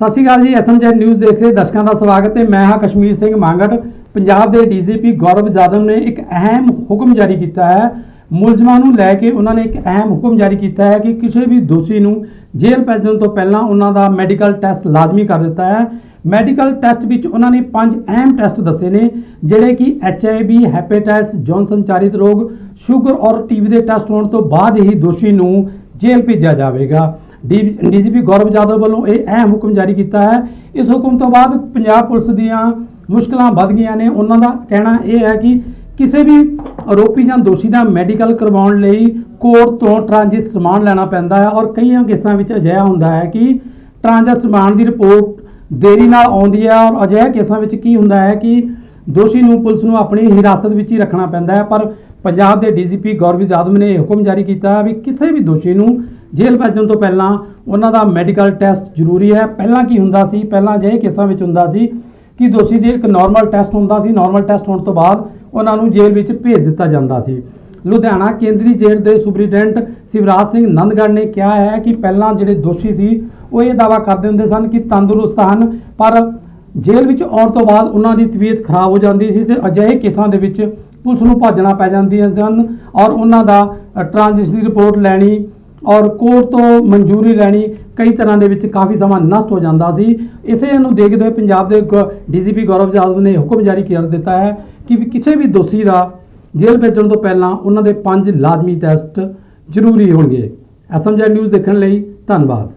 ਸਤਿ ਸ਼੍ਰੀ ਅਕਾਲ ਜੀ SMG news ਦੇਖ ਰਹੇ ਦਰਸ਼ਕਾਂ ਦਾ ਸਵਾਗਤ ਹੈ। ਮੈਂ ਹਾਂ ਕਸ਼ਮੀਰ ਸਿੰਘ ਮੰਗਟ। ਪੰਜਾਬ ਦੇ ਡੀਜੀਪੀ ਗੌਰਵ ਜਾਦਵ ਨੇ ਇੱਕ ਅਹਿਮ ਹੁਕਮ ਜਾਰੀ ਕੀਤਾ ਹੈ। ਮੁਲਜ਼ਮਾਂ ਨੂੰ ਲੈ ਕੇ ਉਹਨਾਂ ਨੇ ਇੱਕ ਅਹਿਮ ਹੁਕਮ ਜਾਰੀ ਕੀਤਾ ਹੈ ਕਿ ਕਿਸੇ ਵੀ ਦੋਸ਼ੀ ਨੂੰ ਜੇਲ੍ਹ ਭੇਜਣ ਤੋਂ ਪਹਿਲਾਂ ਉਹਨਾਂ ਦਾ ਮੈਡੀਕਲ ਟੈਸਟ ਲਾਜ਼ਮੀ ਕਰ ਦਿੱਤਾ ਹੈ। ਮੈਡੀਕਲ ਟੈਸਟ ਵਿੱਚ ਉਹਨਾਂ ਨੇ ਪੰਜ ਅਹਿਮ ਟੈਸਟ ਦੱਸੇ ਨੇ, ਜਿਹੜੇ ਕਿ ਐਚਆਈਵੀ ਹੈਪੇਟਾਈਟਸ ਜੌਨ ਸੰਚਾਰਿਤ ਰੋਗ ਸ਼ੂਗਰ ਔਰ ਟੀਬੀ ਦੇ ਟੈਸਟ ਹੋਣ ਤੋਂ ਬਾਅਦ ਹੀ ਦੋਸ਼ੀ ਨੂੰ ਜੇਲ੍ਹ ਭੇਜਿਆ ਜਾਵੇਗਾ। ਡੀਜੀਪੀ ਗੌਰਵ ਜਾਦਵ ਵੱਲੋਂ ਇਹ ਅਹਿਮ ਹੁਕਮ ਜਾਰੀ ਕੀਤਾ ਹੈ। ਇਸ ਹੁਕਮ ਤੋਂ ਬਾਅਦ ਪੰਜਾਬ ਪੁਲਿਸ ਦੀਆਂ ਮੁਸ਼ਕਲਾਂ ਵੱਧ ਗਈਆਂ ਨੇ। ਉਹਨਾਂ ਦਾ ਕਹਿਣਾ ਇਹ ਹੈ ਕਿ ਕਿਸੇ ਵੀ ਆਰੋਪੀ ਜਾਂ ਦੋਸ਼ੀ ਦਾ ਮੈਡੀਕਲ ਕਰਵਾਉਣ ਲਈ ਕੋਰਟ ਤੋਂ ਟ੍ਰਾਂਜਿਟ ਰਿਮਾਂਡ ਲੈਣਾ ਪੈਂਦਾ ਹੈ ਔਰ ਕਈਆਂ ਕੇਸਾਂ ਵਿੱਚ ਅਜਿਹਾ ਹੁੰਦਾ ਹੈ ਕਿ ਟ੍ਰਾਂਜਿਟ ਰਿਮਾਂਡ ਦੀ ਰਿਪੋਰਟ ਦੇਰੀ ਨਾਲ ਆਉਂਦੀ ਹੈ ਔਰ ਅਜਿਹੇ ਕੇਸਾਂ ਵਿੱਚ ਕੀ ਹੁੰਦਾ ਹੈ ਕਿ ਦੋਸ਼ੀ ਨੂੰ ਪੁਲਿਸ ਨੂੰ ਆਪਣੀ ਹਿਰਾਸਤ ਵਿੱਚ ਹੀ ਰੱਖਣਾ ਪੈਂਦਾ ਹੈ। ਪਰ ਪੰਜਾਬ ਦੇ ਡੀਜੀਪੀ ਗੌਰਵ ਜਾਦਵ ਨੇ ਇਹ ਹੁਕਮ ਜਾਰੀ ਕੀਤਾ ਵੀ ਕਿਸੇ ਵੀ ਦੋਸ਼ੀ ਨੂੰ ਜੇਲ੍ਹ ਭੇਜਣ ਤੋਂ ਪਹਿਲਾਂ ਉਹਨਾਂ ਦਾ ਮੈਡੀਕਲ ਟੈਸਟ ਜ਼ਰੂਰੀ ਹੈ। ਪਹਿਲਾਂ ਕੀ ਹੁੰਦਾ ਸੀ? ਪਹਿਲਾਂ ਅਜਿਹੇ ਕੇਸਾਂ ਵਿੱਚ ਹੁੰਦਾ ਸੀ ਕਿ ਦੋਸ਼ੀ ਦੇ ਇੱਕ ਨਾਰਮਲ ਟੈਸਟ ਹੁੰਦਾ ਸੀ। ਨਾਰਮਲ ਟੈਸਟ ਹੋਣ ਤੋਂ ਬਾਅਦ ਉਹਨਾਂ ਨੂੰ ਜੇਲ੍ਹ ਵਿੱਚ ਭੇਜ ਦਿੱਤਾ ਜਾਂਦਾ ਸੀ। ਲੁਧਿਆਣਾ ਕੇਂਦਰੀ ਜੇਲ੍ਹ ਦੇ ਸੁਪਰੀਡੈਂਟ ਸਿਵਰਾਜ ਸਿੰਘ ਨੰਦਗੜ੍ਹ ਨੇ ਕਿਹਾ ਹੈ ਕਿ ਪਹਿਲਾਂ ਜਿਹੜੇ ਦੋਸ਼ੀ ਸੀ, ਉਹ ਇਹ ਦਾਵਾ ਕਰਦੇ ਹੁੰਦੇ ਸਨ ਕਿ ਤੰਦਰੁਸਤ ਹਨ, ਪਰ ਜੇਲ੍ਹ ਵਿੱਚ ਆਉਣ ਤੋਂ ਬਾਅਦ ਉਹਨਾਂ ਦੀ ਤਬੀਅਤ ਖਰਾਬ ਹੋ ਜਾਂਦੀ ਸੀ ਤੇ ਅਜਿਹੇ ਕੇਸਾਂ ਦੇ ਵਿੱਚ ਪੁਲਿਸ ਨੂੰ ਭੱਜਣਾ ਪੈ ਜਾਂਦੀਆਂ ਸਨ ਔਰ ਉਹਨਾਂ ਦਾ ਟ੍ਰਾਂਜਿਸ਼ਨ ਰਿਪੋਰਟ ਲੈਣੀ ਔਰ ਕੋਰਟ ਤੋਂ ਮਨਜ਼ੂਰੀ ਲੈਣੀ ਕਈ ਤਰ੍ਹਾਂ ਦੇ ਵਿੱਚ ਕਾਫੀ ਸਮਾਂ ਨਸ਼ਟ ਹੋ ਜਾਂਦਾ ਸੀ। ਇਸੇ ਨੂੰ ਦੇਖਦੇ ਹੋਏ ਪੰਜਾਬ ਦੇ ਡੀਜੀਪੀ ਗੌਰਵ ਯਾਦਵ ਨੇ ਹੁਕਮ ਜਾਰੀ ਕਰ ਦਿੱਤਾ ਹੈ ਕਿ ਵੀ ਕਿਸੇ ਵੀ ਦੋਸ਼ੀ ਦਾ ਜੇਲ੍ਹ ਭੇਜਣ ਤੋਂ ਪਹਿਲਾਂ ਉਹਨਾਂ ਦੇ ਪੰਜ ਲਾਜ਼ਮੀ ਟੈਸਟ ਜ਼ਰੂਰੀ ਹੋਣਗੇ। ਐਸਐਮਜੀ ਨਿਊਜ਼ ਦੇਖਣ ਲਈ ਧੰਨਵਾਦ।